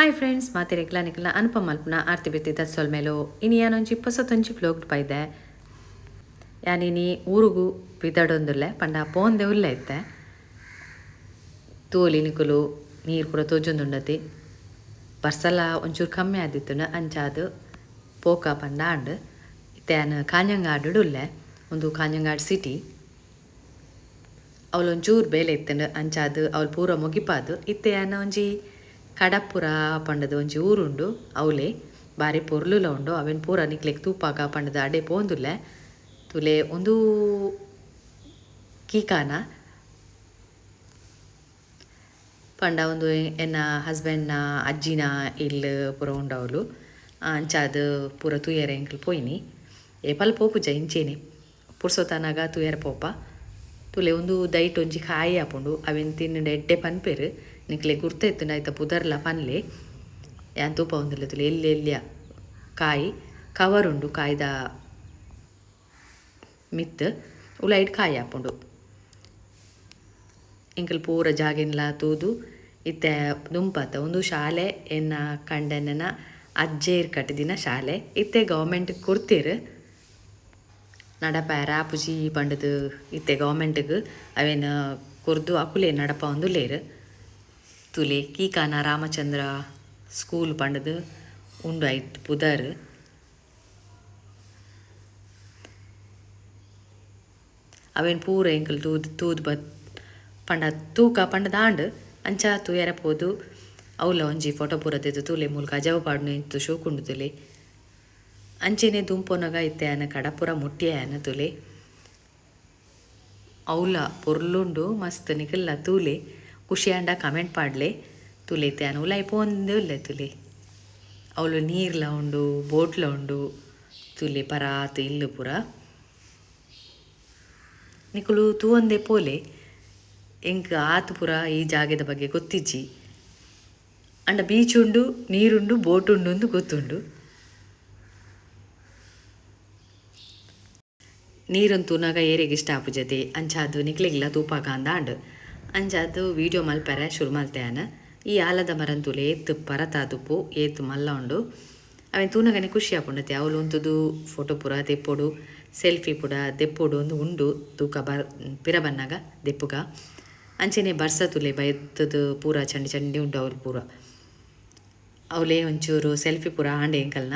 Hi friends ಮಾತಿರೆಗ್ಲ ನಿಕ್ಲ ಅನುಪಮ ಮಲ್ಪನ, ಆರ್ತಿ ಬಿತ್ತಿದ್ದ ಸೊಲ್ಮೇಲು ಇನಿ ಯಾನೊಂಜಿ ಪೊಸತೊಂಜಿ ಫ್ಲೋಗ್ಡ್ ಪೈದೆ ಯಾನಿನಿ ಊರುಗು ಬಿದ್ದಾಡೊಂದುಲ್ಲೆ, ಪಂಡ ಪೋಂದೆ ಉಲ್ಲೆ ಇತ್ತೆ. ತೂಲಿ ನಿಕುಲು, ನೀರು ಪೂರ ತೋಜೊಂದುಂಡತಿ. ಬರ್ಸಲ ಒಂಚೂರು ಕಮ್ಮಿ ಆದಿತ್ತು ಅಂಚಾದು ಪೋಕ ಪಂಡ ಆಂಡ್, ಇತ್ತೆ ಯಾನ್ ಕಾಂಜಂಗಾಡು ಉಲ್ಲೆ, ಒಂದು ಕಾಂಜಂಗಾಡ್ ಸಿಟಿ. ಅವಳು ಒಂಚೂರು ಬೇಲೆ ಇತ್ತಂಡು ಅಂಚಾದು ಅವಳು ಪೂರ ಮುಗಿಪಾದು, ಇತ್ತೆ ಯಾನ ಒಂಜಿ ಕಡಪುರ ಪಂಡದ ಒಂಜಿ ಊರುಂಡು, ಅವಲೆ ಬಾರಿ ಪೊರ್ಲುಲ ಉಂಡು, ಅವೆನ್ ಪೂರ ನಿಕ್ಲೆಗ್ ತೂಪಾಗ ಪಂಡದ ಅಡೆ ಪೋಂದುಲ್ಲೆ, ತುಲೆ ಒಂದು ಕೀಕಾನ. ಪಂಡ ಒಂದು ಎನ್ನ ಹಸ್ಬೆಂಡ್ನ ಅಜ್ಜಿನ ಇಲ್ ಪೂರ ಉಂಡವಳು ಅಂಚಾದ್ ಪೂರ ತೂಯರೆ ಎಂಕಲ್ ಪೋಯ್ನಿ. ಏಪಲ್ ಪಲ್ ಪೋಪುಜ ಇಂಚೇನೆ, ಪುರ್ಸೊತನಾಗ ತೂಯರೆ ಪೋಪ. ತುಲೆ ಒಂದು ದೈಟ್ ಒಂಜಿ ಕಾಯಿ ಆಪುಂಡು ಅವೆನ್ ತಿನ್ನ ಎಡ್ಡೆ ಪನ್ಪೆರ್ ನಿಕ್ಲೆ ಗುರ್ತ ಇತ್ತುಂಡ ಐತ ಪುದರ್ಲ ಪನ್ಲೆ ಯಾನ್ ತೂಪ ಒಂದಿಲ್ಲ, ತುಲೆ, ಎಲ್ಲಿ, ಎಲ್ಲಿಯ? ಕಾಯಿ ಕವರ್ ಉಂಡು ಕಾಯ್ದ ಮಿತ್ ಉಲೈಟ್ ಕಾಯಿ ಆಪುಂಡು ಇಂಕಲ್ ಪೂರ ಜಾಗೆನ್ಲ ತೂದು. ಇತ್ತೆ ದುಂಪತ್ತ ಒಂದು ಶಾಲೆ, ಎನ್ನ ಕಂಡನ ಅಜ್ಜೇರ್ ಕಟ್ಟಿದಿನ ಶಾಲೆ. ಇತ್ತೆ ಗೌರ್ಮೆಂಟ್ ಕುರ್ತಿರ್. ನಡಪ ರಾಪುಜಿ ಪಂಡದು ಇತ್ತೆ ಗೌರ್ಮೆಂಟ್ಗೆ ಅವೇನು ಕುರ್ದು ಅಕುಲೆ ನಡಪ ಒಂದು ಲೇರ್ ತುಲೆ ಕೀಕಾನ ರಾಮಚಂದ್ರ ಸ್ಕೂಲ್ ಪಂಡದು ಉಂಡು ಐತ್, ಪುದರ್. ಅವೇನ್ ಪೂರ ಎಂಕಲ್ ತೂದ್ ತೂದ್ ಬತ್ ಪಂಡ ತೂಕ, ಪಂಡ ದಾಂಡ್, ಅಂಚ ತೂಯರ ಪೋದು, ಅವಲ ಒಂಜಿ ಫೋಟೋ ಪೂರ ತೆದು ತೂಲೆ, ಮೂಲಕ ಅಜವ ಪಾಡ್ನು ಇಂತು ಶೋಕುಂಡು ತುಲೆ. ಅಂಚೆನೆ ದುಂಪೊನಗ ಇತ್ತೆ ಆನ ಕಡಪುರ ಮುಟ್ಟಿ ಆನ ತುಲೆ. ಅವಲ ಪೊರ್ಲುಂಡು ಮಸ್ತ್ ನಿಕಲ್ಲ ತೂಲೆ. ಖುಷಿಯಾಂಡ ಕಮೆಂಟ್ ಪಾಡ್ಲೆ, ತುಲೆ ಇತ್ತೆ ಆನ ಉಲಾಯ್ ಪೋಂದೆ ಉಲ್ಲೆ ತುಲೆ. ಅವಳು ನೀರ್ಲ ಉಂಡು ಬೋಟ್ಲ ಉಂಡು, ತುಲೆ ಪರಾತ್ ಇಲ್ಲು ಪೂರ. ನಿಕುಲು ತೂವೊಂದೆ ಪೋಲೆ. ಎಂಕ್ ಆತು ಪುರ ಈ ಜಾಗದ ಬಗ್ಗೆ ಗೊತ್ತಿಜ್ಜಿ. ಅಂಡ ಬೀಚ್ ಉಂಡು ನೀರುಂಡು ಬೋಟ್ ಉಂಡು ಅಂದು ಗೊತ್ತುಂಡು. ನೀರೊಂದು ತೂನಾಗ ಏರೆಗೆ ಇಷ್ಟ ಆಪುಜತೆ, ಅಂಚಾದು ನಿಕ್ಲೆಗಿಲ್ಲ ತೂಪಾಕ ಅಂದ ಅಂಡ್. ಅಂಚಾದು ವೀಡಿಯೋ ಮಲ್ಪೆರೆ, ಶುರು ಮಲ್ತೆಯಾನ. ಈ ಆಲದ ಮರನ್ ತುಲೆ ಏತ್ ಪರತಾದುಪ್ಪು, ಏತ್ ಮಲ್ಲ ಉಂಡು ಅವೆನ್ ತೂನಗನೆ ಖುಷಿ ಆಪುಂಡತೆ. ಅವಳು ಉಂತುದು, ಫೋಟೋ ಪೂರ ದೆಪ್ಪೊಡು, ಸೆಲ್ಫಿ ಪುಡ ದೆಪ್ಪೊಡು ಒಂದು ಉಂಡು, ತೂಕ ಬರ್ ಪಿರ ಬನ್ನಾಗ ದೆಪ್ಪುಗ. ಅಂಚೆನೆ ಬರ್ಸ ತುಲೆ ಬೈತದು ಪೂರ ಚಂಡಿ ಚಂಡಿ ಉಂಡು ಅವ್ರು ಪೂರ. ಅವಲೇ ಒಂಚೂರು ಸೆಲ್ಫಿ ಪೂರ ಆಂಡೆ ಎಂಕಲ್ನ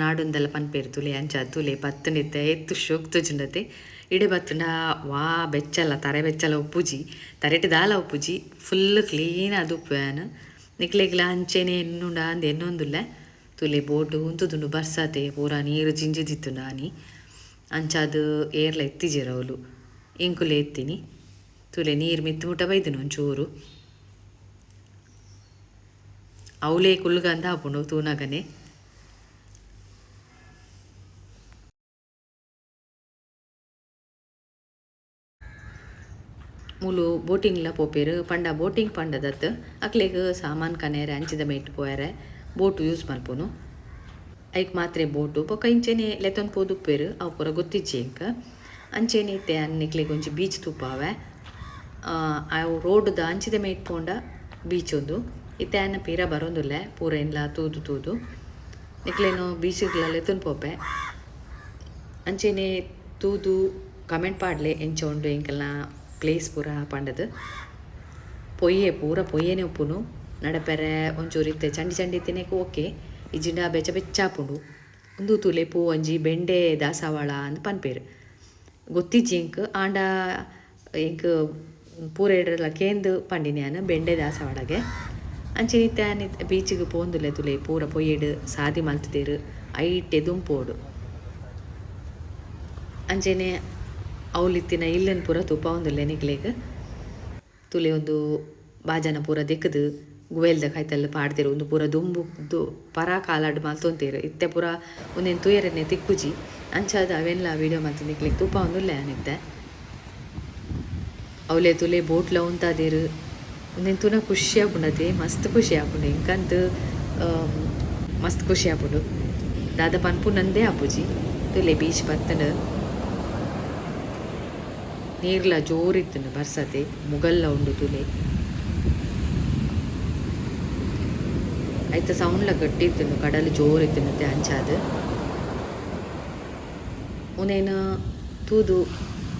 ನಾಡುಂದಲ ಪನ್ಪೇರು ತುಲೆ ತುಲೆ ಪತ್ತನಿತ್ತೆ ಎತ್ತು ಶೋಕ್ ತುಜುಂಡತೆ, ಇಡೆ ಬತ್ತುಂಡ, ವಾ ಬೆಚ್ಚಲ್ಲ ತರೆ ಬೆಚ್ಚಲ ಉಪ್ಪುಜಿ, ತರೆಟ್ ದಾಲ ಉಪ್ಪುಜಿ ಫುಲ್ ಕ್ಲೀನ್ ಅದು ಉಪ್ಪುಯಾನ ನಿಕ್ಲೆಗ್ಲ ಅಂಚೆನೆ ಎನ್ನುಂಡ ಅಂದ, ಎನ್ನೊಂದುಲ್ಲೆ. ತುಲೆ ಬೋಟು ಉಂತುದುಂಡು ಬರ್ಸಾತೆ, ಪೂರ ನೀರು ಜಿಂಜಿದಿತ್ತು ಆನಿ ಅಂಚಾದ್ ಏರ್ಲ ಎತ್ತಿಜೆರ್ ಅವಳು ಇಂಕುಲೆ ಎತ್ತಿನಿ. ತುಲೆ ನೀರು ಮಿತ್ತು ಊಟ ಬೈದಿನ ಒಂಚೂರು. ಅವಳೇ ಕುಲ್ಗಂದ ಆಪುಂಡು ತೂನಗನೆ ಮೂಲು ಬೋಟಿಂಗ್ಲ ಪೋಪೆರ್, ಪಂಡ ಬೋಟಿಂಗ್ ಪಂಡದತ್ ಅಕ್ಲೆಗ್ ಸಾಮಾನ್ ಕನೆರೆ ಅಂಚಿದ ಮೇಟ್ ಪೋಯರೆ, ಬೋಟ್ ಯೂಸ್ ಮಲ್ಪುನು ಐಕ್ ಮಾತ್ರೆ ಬೋಟು ಬೊಕ ಇಂಚೆನೆ ಲೆತೊಂದು ಪೇರು ಅವು ಪೂರ ಗೊತ್ತಿಜ್ಜಿ ಎಂಕ್ ಅಂಚೆನೆ ಇತ್ತೆ ಅನ್ನಿಕ್ಲೆಗ್ ಒಂಜಿ ಬೀಚ್ ತೂಪಾವೆ ಅವು ರೋಡ್ದ ಅಂಚಿದ ಮೇಟ್ ಪೋಂಡ ಬೀಚ್ ಒಂದು ಇತ್ತೆ ಅನ್ನ ಪೀರ ಬರೋಂದುಲ್ಲೆ, ಪೂರ ಎನ್ಲ ತೂದು ತೂದು. ನಿಕ್ಲೇನು ಬೀಚ್ಗ್ಲ ಲೆತೊಂದು ಪೋಪೆ. ಅಂಚೆನೆ ತೂದು, ಕಮೆಂಟ್ ಪಾಡ್ಲೆ ಎಂಚ ಉಂಡು ಪ್ಲೇಸ್ ಪೂರ ಪಂಡದು ಪೊಯ್ಯೆ, ಪೂರ ಪೊಯ್ಯೆನೆ ಉಪ್ಪುನು. ನಡಪೆರೆ ಒಂಚೂರು ಇತ್ತೆ, ಚಂಡಿ ಚಂಡಿ ತಿನ್ನಕ್ಕೆ ಓಕೆ. ಇಜಿಂಡ ಬೆಚ್ಚ ಬೆಚ್ಚಾಪುಂಡು ಒಂದು ತುಲೆ ಪೂ ಬೆಂಡೆ, ದಾಸವಾಳ ಅಂದ್ ಪನ್ಪೇರು. ಗೊತ್ತಿಜ್ಜಿ ಎಂಕ್ ಆಂಡ ಪೂರ ಇಡ್ರಲ್ಲ ಕೇಂದು ಪಂಡಿನ್ಯಾನ ಬೆಂಡೆ, ದಾಸವಾಳಗೆ. ಅಂಚೆ ನಿತ್ಯ ಬೀಚಿಗೆ ಪೋಂದುಲೆ ತುಲೆ, ಪೂರ ಪೊಯ್ಯೆಡು ಸಾದಿ ಮಲ್ತುದೆರ್ ಐಟೆ ದುಂಪೋಡು ಅಂಚೆನೆ ಅವಲಿತ್ತಿನ ಇಲ್ಲನ್ ಪೂರ ತುಪ್ಪ ಒಂದು ನಿಕ್ಲೆಗ್ ತುಲೆ ಒಂದು ಬಾಜನ ಪೂರ ದೆಕ್ಕದು ಗುವೆಲ್ದ ಕಾಯ್ತಲ್ಲ ಪಾಡ್ದೆರ್ ಒಂದು ಪೂರ ದುಂಬು, ದು, ಪರ ಕಾಲಾಡ್ ಮಲ್ತೊಂತೇರು ಇತ್ತೆ ಪೂರ ಒಂದೇನು ತುಯರನ್ನೇ ತಿಕ್ಕುಜಿ, ಅಂಚಾದ ಅವೆಲ್ಲ ವೀಡಿಯೋ ಮಾತು ನಿಕ್ಲೆಗ್ ತುಪ್ಪ ಒಂದು ಅನಿತ್ತೆ. ಅವಲೆ ತುಲೆ ಬೋಟ್ಲ ಉಂತಾದೆರ್. ಒಂದೇನು ತುನ ಖುಷಿ ಆಪುಂಡತೆ ಮಸ್ತ್ ಖುಷಿ ಆಪುಂಡು ಇಂಕಂತ ಮಸ್ತ್ ಖುಷಿ ಆಪುಂಡು ದಾದ ಪನ್ಪು ನಂದೇ ಆಪುಜಿ. ತುಲೆ ಬೀಚ್ ಬತ್ತಂಡು ನೀರ್ಲ ಜೋರಿತ್ತುಂಡು ಬರ್ಸತೆ ಮುಗಲ್ಲ ಉಂಡು ತುಲೆ. ಐತ ಸೌಂಡ್ಲ ಗಟ್ಟಿತ್ತು ಕಡಲು ಜೋರಿತ್ತು ಅಂಚಾದ್ ಉನೇನು ತೂದು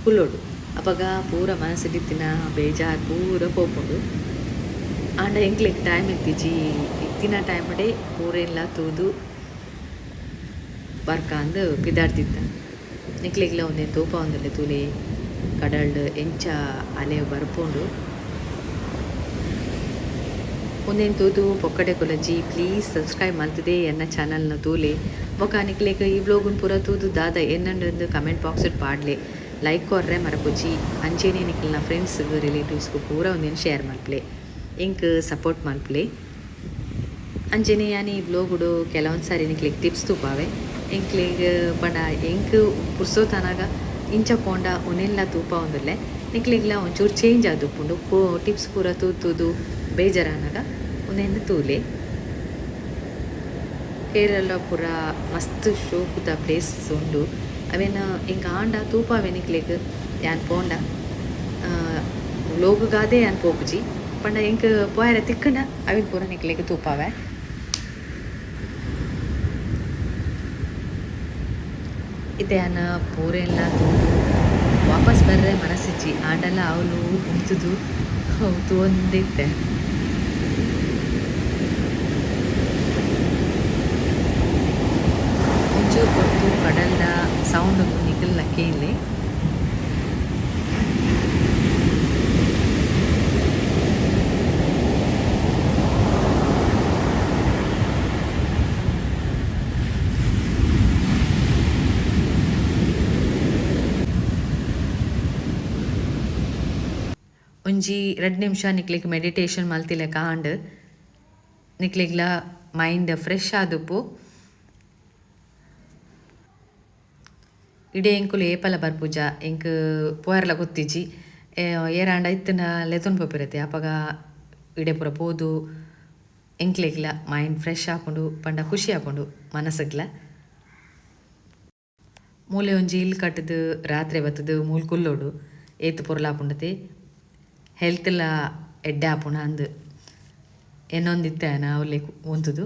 ಕುಲ್ಲೋಡು ಅಪಗ ಪೂರ ಮನಸ್ಸಿಡಿತ್ತಿನ ಬೇಜಾರು ಪೂರ ಪೋಪುಂಡು. ಆಂಡ ಎಂಕ್ಲೆಗ್ ಟೈಮ್ ಇತ್ತೀಚಿ ಇತ್ತಿನ ಟೈಮಡೆ ಪೂರೆಲ್ಲ ತೂದು ಬರ್ಕಾಂದ್ ಪಿದಾಡ್ತಿತ್ತ ನಿಕ್ಲಿಗ್ಲ ಒಂದೇ ತೂಪ ಒಂದಲ್ಲೇ ತೂಲೆ. ಕಡಲ್ಡ್ ಎಂಚ ಅಲೆ ಬರ್ಪುಂಡು. ಒಂದೇನು ತೂತು ಪೊಕ್ಕಡೆ ಕೊಲಜಿ ಪ್ಲೀಸ್ ಸಬ್ಸ್ಕ್ರೈಬ್ ಮಾಡ್ತದೆ ಎನ್ನ ಚಾನಲ್ನ ತೂಲೆ. ಬೊಕ್ಕ ನಿಕ್ಲೆಗ್ ಈ ವ್ಲೋಗುನ್ ಪೂರ ತೂದು ದಾದ ಎನ್ನಂಡು ಕಮೆಂಟ್ ಬಾಕ್ಸ್ ಪಾಡ್ಲೆ. ಲೈಕ್ ಕೊರ್ರೆ ಮರಪುಜಿ ಅಂಚೆನೆ ಫ್ರೆಂಡ್ಸ್ ರಿಲೇಟಿವ್ಸ್ಗೂ ಪೂರ ಒಂದೇನು ಶೇರ್ ಮಲ್ಪ್ಲೆ ಇಂಕ್ ಸಪೋರ್ಟ್ ಮಲ್ಪ್ಲೆ ಅಂಚೆನೆ ಯಾನಿ ಈ ವ್ಲೋಗುಡು ಕೆಲವೊಂದು ಸಾರಿ ನಿಕ್ಲೆಗ್ ಟಿಪ್ಸ್ ತೂಪಾವೆ ಇಂಕ್ಲಿಗೆ ಪಂಡ ಇಂಕ್ ಪುರ್ಸೋತನಾಗ ಇಂಚ ಪೋಂಡ ಉನೆಲ್ಲ ತೂಪ ಒಂದಲ್ಲೆ. ನಿಕ್ಲಿಗ್ಲ ಒಂಚೂರು ಚೇಂಜ್ ಆದು ಪೋ ಟಿಪ್ಸ್ ಪೂರ ತೂತುದು ಬೇಜಾರಾನಾಗ ಉನೆಂದು ತೂಲೆ. ಕೇರಳ ಪೂರ ಮಸ್ತ್ ಶೋಕುದ ಪ್ಲೇಸ್ ಉಂಡು. ಅವೇನು ಇಂಕ ಆಂಡ ತೂಪ ಅವೆನಿಕ್ಲೆಗ್ ಯಾನ್ ಪೋಂಡ. ಲೋಗುಗಾದೆ ಯಾನ್ ಪೋಪುಜಿ. ಪಂಡ ಎಂಕ್ ಪೋಯರ ತಿಕ್ಕಂಡ ಅವಿನ ಪೂರ ನಿಕ್ಲೆಗ್ ತೂಪಾವೆ. ಇದೇನ ಪೂರೆಲ್ಲ ವಾಪಸ್ ಬರ್ರೆ ಮನಸ್ಸಿಜ್ಜಿ ಆಡಲ್ಲ ಅವಳು ಉಳಿದುದು ಹೌದು, ಒಂದಿತ್ತೆ. ಒಂಚೂರು ಕೊಟ್ಟು ಕಡಲ್ದ ಸೌಂಡ್ ನಿಗಲ್ಲ ಕೇಳಿ. ಒಂಜಿ ಎರಡು ನಿಮಿಷ ನಿಕ್ಲಿಗ್ ಮೆಡಿಟೇಷನ್ ಮಲ್ತಿಲೆ ಕಾಂಡ್. ನಿಕ್ಲಿಗ್ಲ ಮೈಂಡ್ ಫ್ರೆಶ್ ಆದುಪ್ಪು. ಇಡೀ ಎಂಕುಲು ಏಪಲ ಬರ್ಪುಜ ಎಂಕ್ ಪೋಯರ್ಲ ಗೊತ್ತಿಜಿ ಏರಾಂಡ ಇತ್ತಿನ ಲೆತೊನ್ ಪೋಪಿರತೆ ಅಪಗ ಇಡೆ ಪೂರ ಪೋದು. ಎಂಕ್ಲೆಗ್ಲ ಮೈಂಡ್ ಫ್ರೆಶ್ ಆಪುಂಡು, ಪಂಡ ಖುಷಿ ಆಪುಂಡು ಮನಸ್ಸಿಗ್ಲ. ಮೂಲೆ ಒಂಜಿ ಇಲ್ ಕಟ್ಟದು, ರಾತ್ರಿ ಬತ್ತದು, ಮೂಲ್ ಕುಲ್ಲೋಡು, ಏತ್ ಪೊರ್ಲಾಪುಂಡತೆ ಹೆಲ್ತ್ಲ ಎಡ್ಡೆ ಆಪುಂಡು ಅಂದ್. ನಾವು ಲೈಕ್ ಒಂತುದು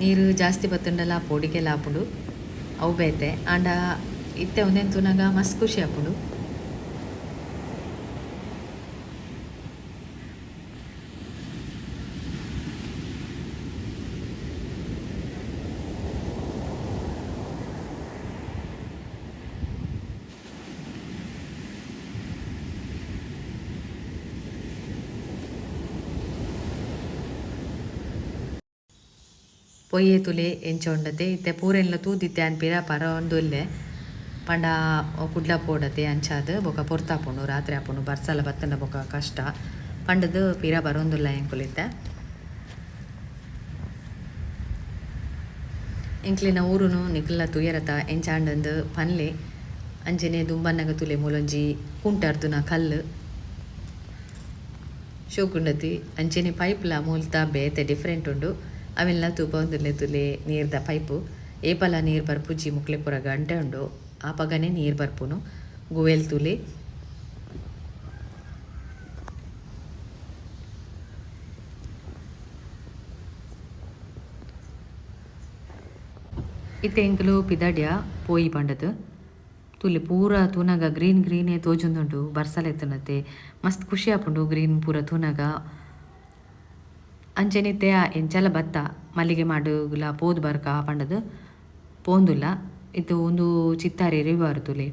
ನೀರು ಜಾಸ್ತಿ ಬತ್ತುಂಡಲ ಪೋಡಿಗೆಲ್ಲ ಹಾಪುಡು ಅವು ಬೇತೆ. ಆಂಡ ಇತ್ತೆ ಒಂದೇನು ತೂನಗ ಮಸ್ತ್ ಖುಷಿ ಆಪುಂಡು ಪೊಯ್ಯೆ തുലി ಪೂರೆನ್ಲ ತೂದಿತ್ತೆ ಅನ್ ಪಿರ ಪರ ಒಂದುಲ್ಲೆ. ಪಂಡ ಕುಡ್ಲ ಪೋಡತೆ ಅಂಚಾದ್ ಬೊಕ ಪೊರ್ತಾಪುಂಡು ರಾತ್ರಿ ಆಪುಂಡು ಬರ್ಸಲ ಬತ್ತಂಡ ಬೊಕ ಕಷ್ಟ. ಪಂಡದು ಪೀರ ಬರೊಂದುಲ್ಲ ಎಂಕುಲಿತ್ತೆ. ಎಂಕ್ಲಿನ ಊರುನು ನಿಕ್ಲ ತುಯರತ ಎಂಚಾಂಡಂದು ಪನ್ಲೆ, ಅಂಜನೆ ದುಂಬನ್ನಗ ತುಲೆ ಮೂಲೊಂಜಿ, ಕುಂಟರ್ದುನ ಕಲ್ಲು. ಶೋಕುಂಡತಿ ಅಂಚೆನೆ ಪೈಪ್ಲ ಮೂಲತ ಬೇತೆ ಡಿಫ್ರೆಂಟ್ ಉಂಡು ಅವೆಲ್ಲ ತೂಪ ಒಂದುಲೆ ತುಲೆ ನೀರ್ದ ಪೈಪು. ಏಪಲ ನೀರು ಬರ್ಪುಜಿ ಮುಕ್ಲೆ ಪೂರ ಗಂಟೆ ಉಂಡು. ಆಪಗನೆ ನೀರು ಬರ್ಪುನು. ಗುವೆಲ್ ತುಲೆ. ಇತ್ತೆ ಎಂಕುಲು ಪಿದಾಡ್ಯ ಪೋಯಿ ಪಂಡದು. ತುಲಿ ಪೂರ ತೂನಗ ಗ್ರೀನ್ ಗ್ರೀನೇ ತೋಜುಂದುಂಡು. ಬರ್ಸಲ ಎತ್ತುನತೆ ಮಸ್ತ್ ಖುಷಿ ಆಪುಂಡು ಗ್ರೀನ್ ಪೂರ ತೂನಗ. ಅಂಚೆನಿತ್ತೆ ಎಂಚಲ ಬತ್ತ ಮಲ್ಲಿಗೆ ಮಾಡುಲ ಪೋದು ಬರ್ಕ ಪಂಡದು ಪೋಂದುಲ್ಲ. ಇದು ಒಂದು ಚಿತ್ತಾರಿ ರಿವರ್ ತುಲೆ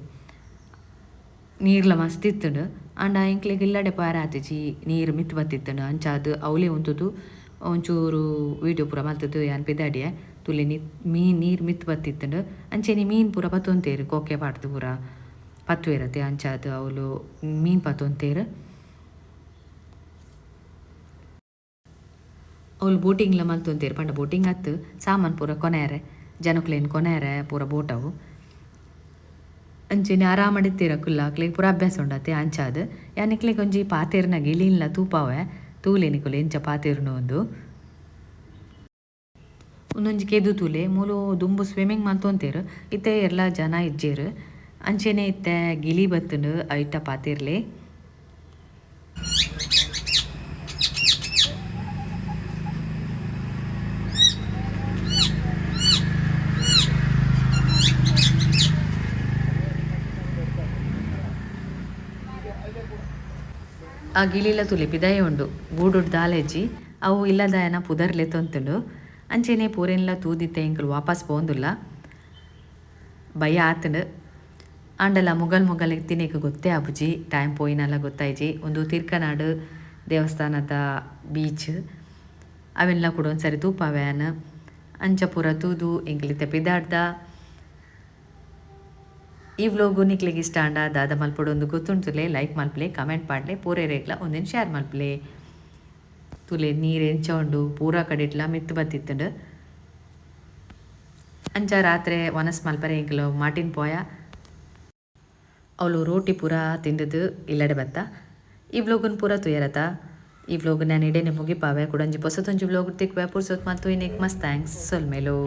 ನೀರ್ಲ ಮಸ್ತ್ ಇತ್ತುಂಡು ಆಂಡ ಎಂಕ್ಲೆಗ್ ಇಲ್ಲಡೆ ಪಾರ ಆತಿಜಿ ನೀರು ಮಿತ್ ಬತ್ತಿತ್ತುಂಡು. ಅಂಚಾದ್ ಅವಲೇ ಉಂತುದು. ಒಂಚೂರು ವೀಡಿಯೋ ಪೂರ ಮಲ್ತದು, ಯಾನ್ ಪಿದಾಡಿಯ. ತುಲೆ ನಿ ಮೀನ್ ನೀರು ಮಿತ್ ಬತ್ತಿತ್ತುಂಡು. ಅಂಚೆನೆ ಮೀನ್ ಪೂರ ಪತ್ತೊಂತೇರು ಕೊಕ್ಕೆ ಪಾಡ್ದು ಪೂರ. ಪತ್ತು ಇರತ್ತೆ ಅಂಚಾದ್ ಅವಳು ಮೀನ್ ಪತ್ತೊಂತೇರು. ಅವ್ಲು ಬೋಟಿಂಗ್ಲ ಮಲ್ತೊಂತೇರು ಪಂಡ ಬೋಟಿಂಗ್ ಹತ್ತು ಸಾಮಾನು ಪೂರ ಕೊನೆಯರೆ ಜನಕ್ಲೇನು ಕೊನೆಯರೆ ಪೂರ ಬೋಟವು. ಅಂಚೆನೆ ಆರಾಮಡಿತ್ತೀರ ಕುಲ್ಲಾಕ್ಲಿಗೆ ಪೂರ ಅಭ್ಯಾಸ ಉಂಡತೆ ಅಂಚಾದ್. ಯಾನಿಕ್ಲೆಗ್ ಒಂಜಿ ಪಾತೆರ್ನ ಗಿಳಿನ್ಲ ತೂಪಾವೆ, ತೂಲೆ ನಿಕುಲು ಎಂಚ ಪಾತೆರ್ನು ಒಂದು ಒಂದೊಂಜಿ ಕೆದು ತೂಲೆ, ಮೂಲು ದುಂಬು ಸ್ವಿಮ್ಮಿಂಗ್ ಮಂತೊಂತೆರ್ ಇತ್ತೆ ಎಲ್ಲ ಜನ ಇಜ್ಜೆರ್. ಅಂಚೆನೆ ಇತ್ತೆ ಗಿಲಿ ಬತ್ತುಂಡು ಐಟ ಪಾತೆರ್ಲೆ. ಆ ಗಿಳಿಲ ತುಲಿ ಪಿದಾಯ ಉಂಡು. ಗೂಡುಡ್ ದಾಲೆಜ್ಜಿ ಅವು ಇಲ್ಲದಾಯನ ಪುದರ್ಲೆ ತೊಂತುಂಡು. ಅಂಚೆನೆ ಪೂರೆನ್ಲ ತೂದಿತ್ತೆ ಇಂಕಲು ವಾಪಸ್ ಪೋಂದುಲ್ಲ. ಭಯ ಆತುಂಡು. ಆಂಡಲ ಮುಗಲ್ ಮುಗಲ್ ತಿನಿಕ ಗೊತ್ತೇ ಆಪುಜಿ, ಟೈಮ್ ಪೋಯಿನಲ್ಲ ಗೊತ್ತಾಯ್ಜಿ. ಒಂದು ತಿರ್ಕನಾಡು ದೇವಸ್ಥಾನದ ಬೀಚ್. ಅವೆಲ್ಲ ಕೂಡ ಒಂದ್ಸರಿ ತೂಪಾವ್ಯಾನ್. ಅಂಚ ಪೂರ ತೂದು ಎಂಕ್ಲಿತ್ತೆ ಪಿದಾಡ್ದ. ಈ ವ್ಲೋಗು ನಿಕ್ಲಿಗೆ ಇಷ್ಟ ಅಂಡ ದಾದ ಮಲ್ಪಡೊಂದು ಗೊತ್ತುಂಟುಲೆ ಲೈಕ್ ಮಲ್ಪಲೆ ಕಮೆಂಟ್ ಪಾಡ್ಲೆ ಪೂರೆ ರೇಗ್ಲ, ಒಂದಿನ ಶೇರ್ ಮಲ್ಪಲೆ. ತುಲೆ ನೀರು ಎಂಚೊಂಡು ಪೂರ ಕಡಿಟ್ಲ ಮಿತ್ತು ಬತ್ತಿತ್ತುಂಡು. ಅಂಚ ರಾತ್ರಿ ವನಸ್ ಮಲ್ಪರೆ ಎಂಕ್ಲು ಮಾಟಿನ್ ಪೋಯ. ಅವಳು ರೋಟಿ ಪೂರ ತಿಂದದು ಇಲ್ಲಡೆ ಬತ್ತ. ಈ ವ್ಲೋಗನ್ ಪೂರ ತುಯರತ ಈ ವ್ಲೋಗ್ ನಾನು ಇಡೇನೆ ಮುಗಿಪಾವೆ, ಕುಡಂಜಿ ಹೊಸದೊಂಜಿ ವ್ಲೋಗ್ ತಿಕ್ವೆ ಪುರ್ಸೊತ್ ಮತ್ತು ಇನ್ನಿಕ್ ಮಸ್ತ್ ಥ್ಯಾಂಕ್ಸ್ ಸೊಲ್ಮೇಲು.